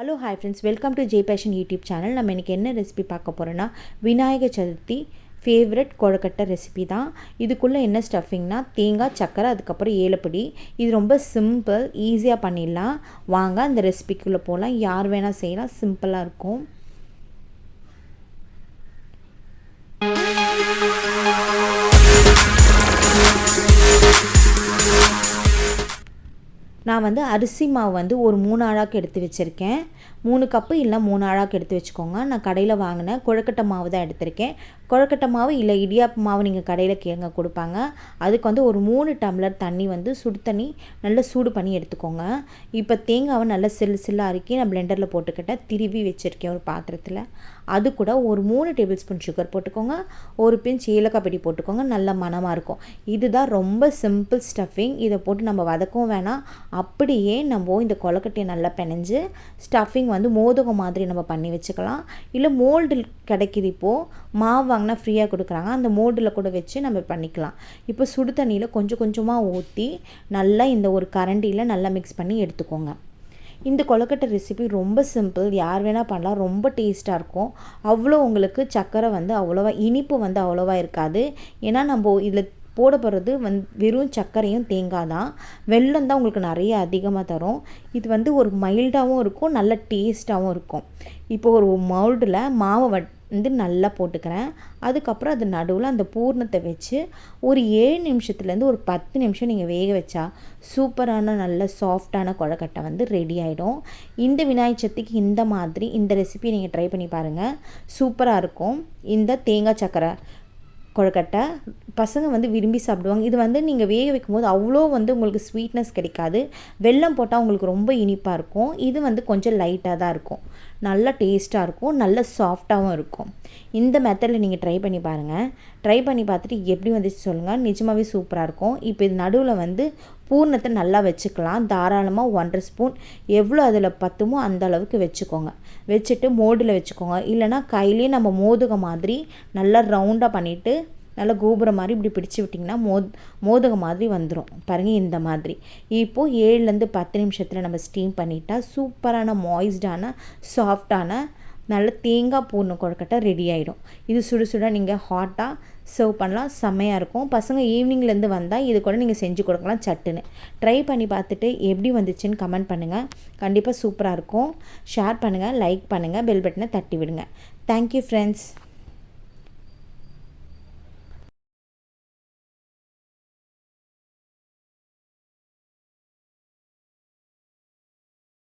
Hello hi friends welcome to J passion YouTube channel நம்ம இன்றைக்கி என்ன ரெசிபி பார்க்க போகிறோன்னா விநாயகர் சதுர்த்தி ஃபேவரட் கொழக்கட்டை ரெசிபி தான். இதுக்குள்ளே என்ன ஸ்டஃபிங்னா தேங்காய் சக்கரை அதுக்கப்புறம் ஏலப்படி. இது ரொம்ப சிம்பிள் ஈஸியாக பண்ணிடலாம். வாங்க அந்த ரெசிபிக்குள்ளே போகலாம் யார் வேணால் செய்யலாம். சிம்பிளாக இருக்கும். நான் வந்து அரிசி மாவு வந்து ஒரு மூணு அழாக்கு எடுத்து வச்சுருக்கேன். மூணு கப்பு இல்லை மூணு அழாக்கு எடுத்து வச்சுக்கோங்க. நான் கடையில் வாங்கினேன் கொழக்கட்டை மாவு தான் எடுத்திருக்கேன். கொழக்கட்டை மாவு இல்லை இடியாப்பு மாவு நீங்கள் கடையில் கேங்க கொடுப்பாங்க. அதுக்கு வந்து ஒரு மூணு டம்ளர் தண்ணி வந்து சுடு தண்ணி நல்லா சூடு பண்ணி எடுத்துக்கோங்க. இப்போ தேங்காவை நல்லா சில்லு சில்லாக அறுக்கி நான் பிளெண்டரில் போட்டுக்கிட்டேன் திருவி வச்சுருக்கேன் ஒரு பாத்திரத்தில். அது கூட ஒரு மூணு டேபிள் ஸ்பூன் சுகர் போட்டுக்கோங்க. ஒரு பிஞ்ச் ஏலக்காய் பெட்டி போட்டுக்கோங்க. நல்ல மனமாக இருக்கும். இதுதான் ரொம்ப சிம்பிள் ஸ்டஃபிங் இதை போட்டு நம்ம வதக்கவும் வேணாம். அப்படியே நம்ம இந்த கொலக்கட்டையை நல்லா பிணைஞ்சு ஸ்டஃபிங் வந்து மோதகம் மாதிரி நம்ம பண்ணி வச்சுக்கலாம். இல்லை மோல்டு கிடைக்கிது இப்போது மாவு வாங்கினா ஃப்ரீயாக கொடுக்குறாங்க. அந்த மோல்டில் கூட வச்சு நம்ம பண்ணிக்கலாம். இப்போ சுடு தண்ணியில் கொஞ்சம் கொஞ்சமாக ஊற்றி நல்லா இந்த ஒரு கரண்டியில் நல்லா மிக்ஸ் பண்ணி எடுத்துக்கோங்க. இந்த கொலக்கட்டை ரெசிபி ரொம்ப சிம்பிள் யார் வேணால் பண்ணலாம். ரொம்ப டேஸ்ட்டாக இருக்கும். அவ்வளோ உங்களுக்கு சர்க்கரை வந்து அவ்வளோவா இனிப்பு வந்து அவ்வளோவா இருக்காது. ஏன்னா நம்ம இதில் போட போகிறது வந் வெறும் சர்க்கரையும் தேங்காய் தான். வெல்லம் தான் உங்களுக்கு நிறைய அதிகமாக தரும். இது வந்து ஒரு மைல்டாகவும் இருக்கும் நல்ல டேஸ்ட்டாகவும் இருக்கும். இப்போ ஒரு மவுல்டில் மாவை வந்து நல்லா போட்டுக்கிறேன். அதுக்கப்புறம் அது நடுவில் அந்த பூர்ணத்தை வச்சு ஒரு ஏழு நிமிஷத்துலேருந்து ஒரு பத்து நிமிஷம் நீங்கள் வேக வச்சா சூப்பரான நல்ல சாஃப்டான கொழக்கட்டை வந்து ரெடி ஆகிடும் இந்த விநாயகர் சத்துக்கு இந்த மாதிரி இந்த ரெசிபியை நீங்கள் ட்ரை பண்ணி பாருங்கள் சூப்பராக இருக்கும். இந்த தேங்காய் சக்கரை கொழுக்கட்டை பசங்க வந்து விரும்பி சாப்பிடுவாங்க. இது வந்து நீங்கள் வேக வைக்கும்போது அவ்வளோ வந்து உங்களுக்கு ஸ்வீட்னஸ் கிடைக்காது. வெல்லம் போட்டால் உங்களுக்கு ரொம்ப இனிப்பாக இருக்கும். இது வந்து கொஞ்சம் லைட்டாக தான் இருக்கும். நல்லா டேஸ்ட்டாக இருக்கும். நல்ல சாஃப்டாகவும் இருக்கும். இந்த மெத்தடில் நீங்கள் ட்ரை பண்ணி பாருங்கள் ட்ரை பண்ணி பார்த்துட்டு எப்படி வந்துச்சு சொல்லுங்கள் நிஜமாகவே சூப்பராக இருக்கும். இப்போ இது நடுவில் வந்து பூர்ணத்தை நல்லா வச்சுக்கலாம். தாராளமாக ஒன்றரை ஸ்பூன். எவ்வளோ அதில் பத்துமோ அந்த அளவுக்கு வச்சுக்கோங்க. வச்சுட்டு மோடில் வச்சுக்கோங்க. இல்லைனா கையிலேயே நம்ம மோதுக மாதிரி நல்லா ரவுண்டாக பண்ணிவிட்டு நல்லா கோபுரம் மாதிரி இப்படி பிடிச்சி விட்டிங்கன்னா மோத் மோதகம் மாதிரி வந்துடும் பாருங்கள் இந்த மாதிரி. இப்போது ஏழுலேருந்து பத்து நிமிஷத்தில் நம்ம ஸ்டீம் பண்ணிட்டா சூப்பரான மாய்ஸ்டான சாஃப்டான நல்ல தேங்காய் பூர்ண கொழுக்கட்டை ரெடி ஆகிடும் இது சுடு சுட நீங்கள் ஹாட்டாக சர்வ் பண்ணலாம். செம்மையாக இருக்கும். பசங்க ஈவினிங்லேருந்து வந்தால் இது கூட நீங்கள் செஞ்சு கொடுக்கலாம் சட்டுன்னு. ட்ரை பண்ணி பார்த்துட்டு எப்படி வந்துச்சுன்னு கமெண்ட் பண்ணுங்கள் கண்டிப்பாக சூப்பராக இருக்கும். ஷேர் பண்ணுங்கள் லைக் பண்ணுங்கள் பெல் பட்டனை தட்டி விடுங்க. Thank you friends